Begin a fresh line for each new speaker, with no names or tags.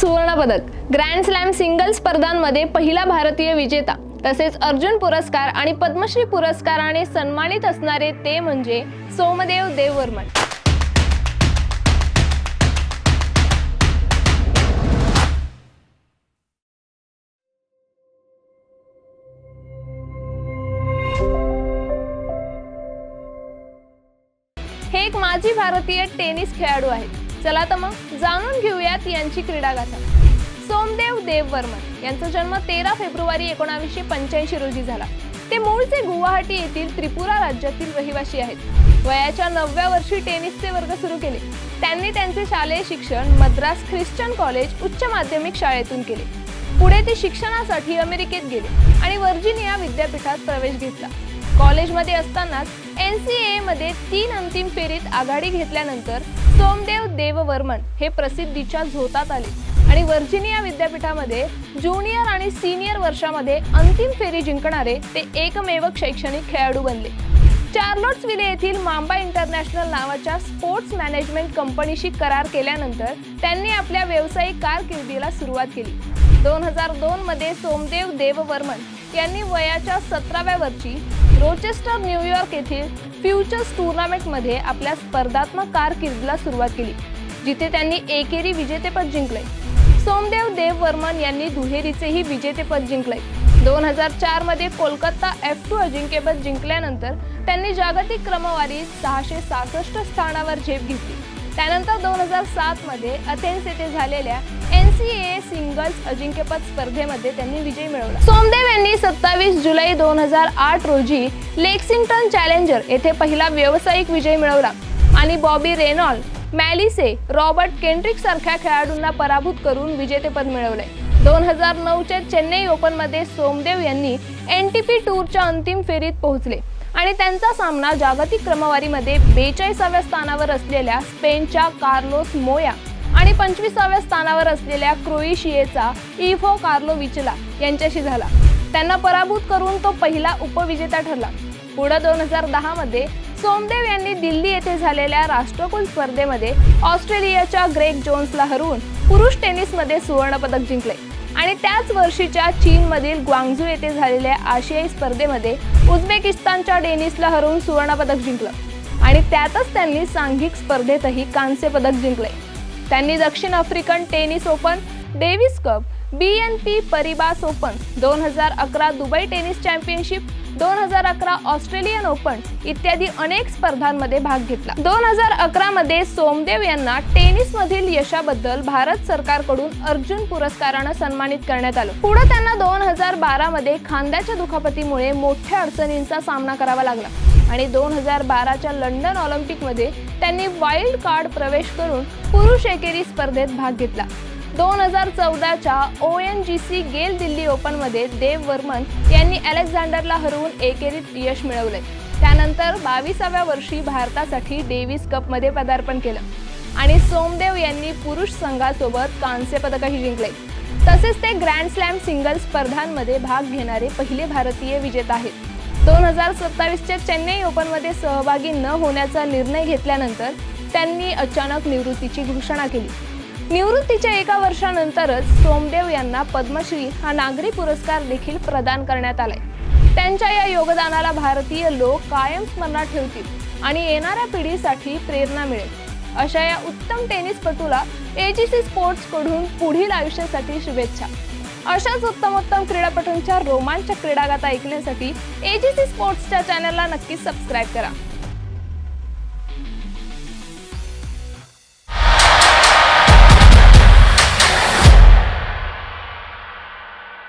सुवर्ण पदक grand slam single स्पर्धांमध्ये पहिला भारतीय विजेता तसेच अर्जुन पुरस्कार आणि पद्मश्री पुरस्काराने सन्मानित असणारे ते म्हणजे सोमदेव देववर्मन. हे एक माजी भारतीय टेनिस खेळाडू आहेत. चला तर मग जाणून घेऊयात यांची क्रीडागाथा. सोमदेव देववर्मन यांचा जन्म तेरा फेब्रुवारी एकोणावीसशे पंच्याऐंशी रोजी झाला. ते मूळचे गुवाहाटी येथील त्रिपुरा राज्यातील रहिवासी आहेत. वयाच्या नवव्या वर्षी टेनिसचे वर्ग सुरू केले. त्यांनी त्यांचे शालेय शिक्षण मद्रास ख्रिश्चन कॉलेज उच्च माध्यमिक शाळेतून केले. पुढे ते शिक्षणासाठी अमेरिकेत गेले आणि व्हर्जिनिया विद्यापीठात प्रवेश घेतला. कॉलेजमध्ये असतानाच एन सी एमध्ये तीन अंतिम फेरीत आघाडी घेतल्यानंतर सोमदेव देववर्मन हे प्रसिद्धीच्या झोतात आले. आणि व्हर्जिनिया विद्यापीठामध्ये ज्युनियर आणि सिनियर वर्षामध्ये अंतिम फेरी जिंकणारे ते एकमेव शैक्षणिक खेळाडू बनले. चार्लोट्सविले येथील मांबा इंटरनॅशनल नावाच्या स्पोर्ट्स मॅनेजमेंट कंपनीशी करार केल्यानंतर त्यांनी आपल्या व्यावसायिक कारकिर्दीला सुरुवात केली. दोन हजार दोन मध्ये सोमदेव देववर्मन यांनी वयाच्या सतराव्या वर्षी रोचेस्टर न्यूयॉर्क येथील फ्युचर्स टुर्नामेंटमध्ये आपल्या स्पर्धात्मक कारकिर्दीला सुरुवात केली जिथे त्यांनी एकेरी विजेतेपद जिंकले सोमदेव देववर्मन यांनी दुहेरीचेही विजेतेपद जिंकले दोन हजार चारमध्ये कोलकाता एफ टू अजिंक्यपद जिंकल्यानंतर त्यांनी जागतिक क्रमवारीत सहाशे सहासष्ट स्थानावर झेप घेतली. त्यानंतर दोन हजार सात मध्ये अथेन्स येथे झालेल्या एन सी ए सिंगल्स अजिंक्यपद स्पर्धेमध्ये त्यांनी विजय मिळवला. सोमदेव यांनी सत्तावीस जुलै दोन हजार आठ रोजी लेक्सिंग्टन चॅलेंजर येथे पहिला व्यावसायिक विजय मिळवला आणि Bobby Reynold Malisse Robert Kendrick सारख्या खेळाडूंना पराभूत करून विजेतेपद मिळवले. दोन हजार नऊच्या चेन्नई ओपनमध्ये सोमदेव यांनी एन टी पी टूरच्या अंतिम फेरीत पोहोचले आणि त्यांचा सामना जागतिक क्रमवारीमध्ये बेचाळीसाव्या स्थानावर असलेल्या स्पेनच्या कार्लोस मोया आणि पंचवीसाव्या स्थानावर असलेल्या क्रोएशियाचा इव्हो कार्लो विचला यांच्याशी झाला. त्यांना पराभूत करून तो पहिला उपविजेता ठरला. पुढे दोन हजार दहामध्ये सोमदेव यांनी दिल्ली येथे झालेल्या राष्ट्रकुल स्पर्धेमध्ये ऑस्ट्रेलियाच्या ग्रेग जोन्सला हरवून पुरुष टेनिसमध्ये सुवर्णपदक जिंकले. आणि त्याच वर्षीच्या चीनमधील ग्वांगझू येथे झालेल्या आशियाई स्पर्धेमध्ये उझबेकिस्तानच्या डेनिसला हरवून सुवर्णपदक जिंकलं. आणि त्यातच त्यांनी सांघिक स्पर्धेतही कांस्य पदक जिंकले. त्यांनी दक्षिण African tennis open Davis Cup B N P Paribas open दोन हजार अकरा दुबई टेनिस चॅम्पियनशिप दोन हजार अकरा ऑस्ट्रेलियन ओपन इत्यादी अनेक स्पर्धांमध्ये भाग घेतला. दोन हजार अकरामध्ये सोमदेव यांना टेनिसमधील यशाबद्दल भारत सरकारकडून अर्जुन पुरस्कारानं सन्मानित करण्यात आलं. पुढे त्यांना दोन हजार बारामध्ये खांद्याच्या दुखापतीमुळे मोठ्या अडचणींचा सामना करावा लागला. आणि दोन हजार बाराच्या लंडन ऑलिम्पिकमध्ये त्यांनी वाईल्ड कार्ड प्रवेश करून पुरुष एकेरी स्पर्धेत भाग घेतला. दोन हजार चौदाच्या ओ एन जी सी गेल दिल्ली ओपनमध्ये देव वर्मन यांनी अलेक्झांडरला हरवून एकेरीत यश मिळवले. त्यानंतर बावीसाव्या वर्षी भारतासाठी डेव्हिस कपमध्ये पदार्पण केलं. आणि सोमदेव यांनी पुरुष संघासोबत कांस्य पदकही जिंकले. तसेच ते ग्रँड स्लॅम सिंगल स्पर्धांमध्ये भाग घेणारे पहिले भारतीय विजेता आहेत. दोन हजार सत्तावीसच्या चेन्नई ओपनमध्ये सहभागी न होण्याचा निर्णय घेतल्यानंतर त्यांनी अचानक निवृत्तीची घोषणा केली. निवृत्तीच्या एका वर्षानंतरच सोमदेव यांना पद्मश्री हा नागरी पुरस्कार देखील प्रदान करण्यात आलाय. त्यांच्या या योगदानाला भारतीय लोक कायम स्मरणात ठेवतील आणि येणाऱ्या पिढीसाठी प्रेरणा मिळेल. अशा या उत्तम टेनिसपटूला एजीसी स्पोर्ट्सकडून पुढील आयुष्यासाठी शुभेच्छा. अशाच उत्तमोत्तम क्रीडापटूंच्या रोमांचक क्रीडागाथा ऐकण्यासाठी एजीसी स्पोर्ट्सच्या चॅनलला नक्की सबस्क्राईब करा.